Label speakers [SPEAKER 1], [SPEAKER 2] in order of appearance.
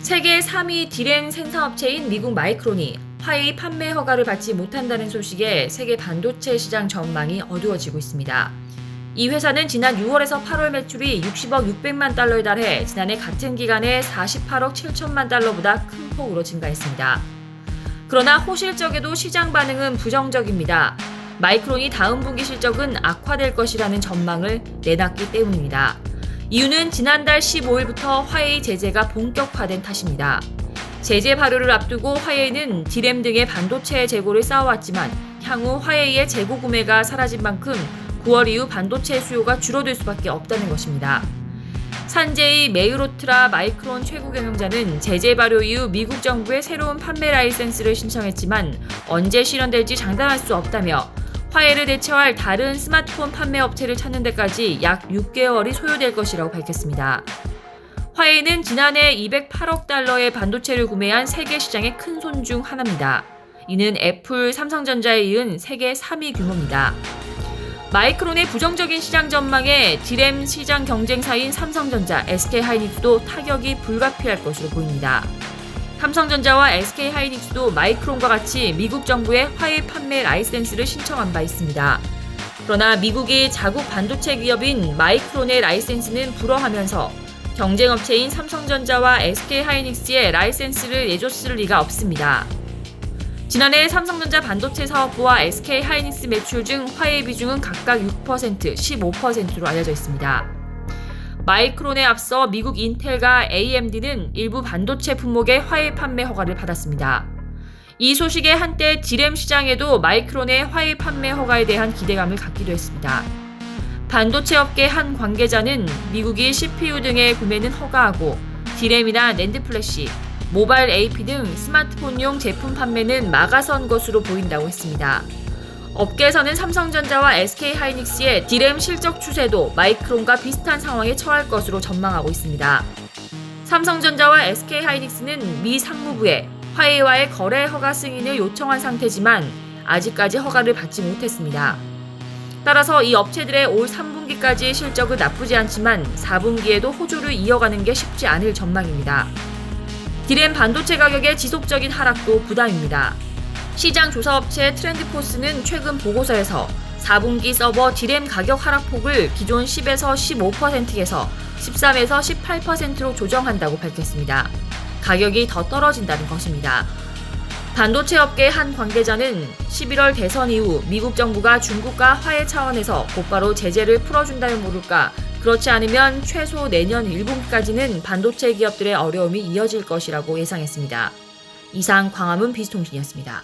[SPEAKER 1] 세계 3위 디램 생산업체인 미국 마이크론이 화웨이 판매 허가를 받지 못한다는 소식에 세계 반도체 시장 전망이 어두워지고 있습니다. 이 회사는 지난 6월에서 8월 매출이 60억 600만 달러에 달해 지난해 같은 기간에 48억 7천만 달러보다 큰 폭으로 증가했습니다. 그러나 호실적에도 시장 반응은 부정적입니다. 마이크론이 다음 분기 실적은 악화될 것이라는 전망을 내놨기 때문입니다. 이유는 지난달 15일부터 화웨이 제재가 본격화된 탓입니다. 제재 발효를 앞두고 화웨이는 디램 등의 반도체 재고를 쌓아왔지만 향후 화웨이의 재고 구매가 사라진 만큼 9월 이후 반도체 수요가 줄어들 수밖에 없다는 것입니다. 산제이 메이로트라 마이크론 최고 경영자는 제재 발효 이후 미국 정부의 새로운 판매 라이센스를 신청했지만 언제 실현될지 장담할 수 없다며 화해를 대처할 다른 스마트폰 판매 업체를 찾는 데까지 약 6개월이 소요될 것이라고 밝혔습니다. 화해는 지난해 208억 달러의 반도체를 구매한 세계 시장의 큰 손 중 하나입니다. 이는 애플, 삼성전자에 이은 세계 3위 규모입니다. 마이크론의 부정적인 시장 전망에 디램 시장 경쟁사인 삼성전자, SK하이닉스도 타격이 불가피할 것으로 보입니다. 삼성전자와 SK하이닉스도 마이크론과 같이 미국 정부의 화해 판매 라이센스를 신청한 바 있습니다. 그러나 미국이 자국 반도체 기업인 마이크론의 라이센스는 불허하면서 경쟁업체인 삼성전자와 SK하이닉스의 라이센스를 내줬을 리가 없습니다. 지난해 삼성전자 반도체 사업부와 SK하이닉스 매출 중 화해 비중은 각각 6%, 15%로 알려져 있습니다. 마이크론에 앞서 미국 인텔과 AMD는 일부 반도체 품목의 화해 판매 허가를 받았습니다. 이 소식에 한때 디램 시장에도 마이크론의 화해 판매 허가에 대한 기대감을 갖기도 했습니다. 반도체 업계 한 관계자는 미국이 CPU 등의 구매는 허가하고 디램이나 낸드 플래시, 모바일 AP 등 스마트폰용 제품 판매는 막아선 것으로 보인다고 했습니다. 업계에서는 삼성전자와 SK하이닉스의 디램 실적 추세도 마이크론과 비슷한 상황에 처할 것으로 전망하고 있습니다. 삼성전자와 SK하이닉스는 미 상무부에 화웨이와의 거래 허가 승인을 요청한 상태지만 아직까지 허가를 받지 못했습니다. 따라서 이 업체들의 올 3분기까지의 실적은 나쁘지 않지만 4분기에도 호조를 이어가는 게 쉽지 않을 전망입니다. 디램 반도체 가격의 지속적인 하락도 부담입니다. 시장 조사업체 트렌드포스는 최근 보고서에서 4분기 서버 디램 가격 하락폭을 기존 10에서 15%에서 13에서 18%로 조정한다고 밝혔습니다. 가격이 더 떨어진다는 것입니다. 반도체 업계 한 관계자는 11월 대선 이후 미국 정부가 중국과 화해 차원에서 곧바로 제재를 풀어준다면 모를까 그렇지 않으면 최소 내년 1분기까지는 반도체 기업들의 어려움이 이어질 것이라고 예상했습니다. 이상 광화문 비스통신이었습니다.